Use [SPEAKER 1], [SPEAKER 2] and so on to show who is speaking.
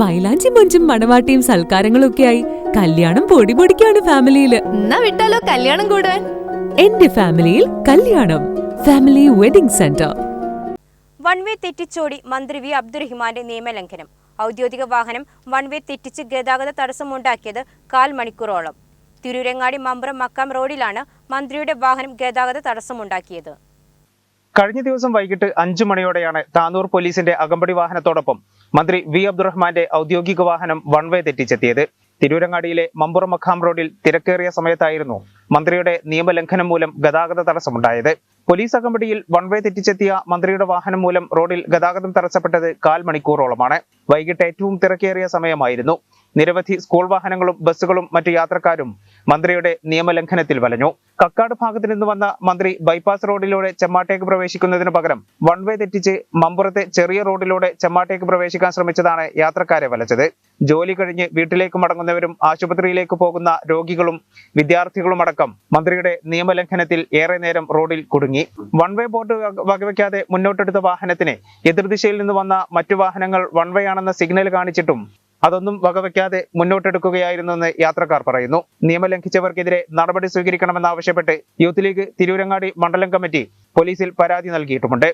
[SPEAKER 1] മൈലാഞ്ചി മൊഞ്ചും മണവാട്ടിയും സൽക്കാരങ്ങളും ആയി കല്യാണം പൊടി പൊടിക്കാണ് ഫാമിലിയിൽ.
[SPEAKER 2] എന്നാ വിട്ടാലോ കല്യാണം കൂടാൻ?
[SPEAKER 1] എന്റെ ഫാമിലിയിൽ കല്യാണം. Family wedding centre.
[SPEAKER 3] One way തെറ്റിച്ചോടി മന്ത്രി വി. അബ്ദുറഹിമാന്റെ നിയമലംഘനം. ഔദ്യോഗിക വാഹനം വൺ വേ തെറ്റിച്ച് ഗതാഗത തടസ്സമുണ്ടാക്കിയത് കാൽ മണിക്കൂറോളം തിരൂരങ്ങാടി മമ്പ്രം മക്കാം റോഡിലാണ് മന്ത്രിയുടെ വാഹനം ഗതാഗത തടസ്സമുണ്ടാക്കിയത്.
[SPEAKER 4] കഴിഞ്ഞ ദിവസം വൈകിട്ട് അഞ്ചു മണിയോടെയാണ് താനൂർ പോലീസിന്റെ അകമ്പടി വാഹനത്തോടൊപ്പം മന്ത്രി വി അബ്ദുറഹ്മാന്റെ ഔദ്യോഗിക വാഹനം വൺ വേ തെറ്റിച്ചെത്തിയത്. തിരൂരങ്ങാടിയിലെ മമ്പുറം മഖാം റോഡിൽ തിരക്കേറിയ സമയത്തായിരുന്നു മന്ത്രിയുടെ നിയമലംഘനം മൂലം ഗതാഗത തടസ്സമുണ്ടായത്. പോലീസ് അകമ്പടിയിൽ വൺ വേ തെറ്റിച്ചെത്തിയ മന്ത്രിയുടെ വാഹനം മൂലം റോഡിൽ ഗതാഗതം തടസ്സപ്പെട്ടത് കാൽ മണിക്കൂറോളമാണ്. വൈകിട്ട് ഏറ്റവും തിരക്കേറിയ സമയമായിരുന്നു. നിരവധി സ്കൂൾ വാഹനങ്ങളും ബസ്സുകളും മറ്റു യാത്രക്കാരും മന്ത്രിയുടെ നിയമലംഘനത്തിൽ വലഞ്ഞു. കക്കാട് ഭാഗത്തു നിന്ന് വന്ന മന്ത്രി ബൈപ്പാസ് റോഡിലൂടെ ചെമ്മാട്ടേക്ക് പ്രവേശിക്കുന്നതിന് പകരം വൺ വേ തെറ്റിച്ച് മമ്പുറത്തെ ചെറിയ റോഡിലൂടെ ചെമ്മാട്ടേക്ക് പ്രവേശിക്കാൻ ശ്രമിച്ചതാണ് യാത്രക്കാരെ വലച്ചത്. ജോലി കഴിഞ്ഞ് വീട്ടിലേക്ക് മടങ്ങുന്നവരും ആശുപത്രിയിലേക്ക് പോകുന്ന രോഗികളും വിദ്യാർത്ഥികളും അടക്കം മന്ത്രിയുടെ നിയമലംഘനത്തിൽ ഏറെ നേരം റോഡിൽ കുടുങ്ങി. വൺ വേ ബോർഡ് വക- വകവയ്ക്കാതെ മുന്നോട്ടെടുത്ത വാഹനത്തിന് എതിർദിശയിൽ നിന്ന് വന്ന മറ്റു വാഹനങ്ങൾ വൺ വേ ആണെന്ന സിഗ്നൽ കാണിച്ചിട്ടും അതൊന്നും വകവയ്ക്കാതെ മുന്നോട്ടെടുക്കുകയായിരുന്നെന്ന് യാത്രക്കാർ പറയുന്നു. നിയമം ലംഘിച്ചവർക്കെതിരെ നടപടി സ്വീകരിക്കണമെന്നാവശ്യപ്പെട്ട് യൂത്ത് ലീഗ് തിരൂരങ്ങാടി മണ്ഡലം കമ്മിറ്റി പോലീസിൽ പരാതി നൽകിയിട്ടുമുണ്ട്.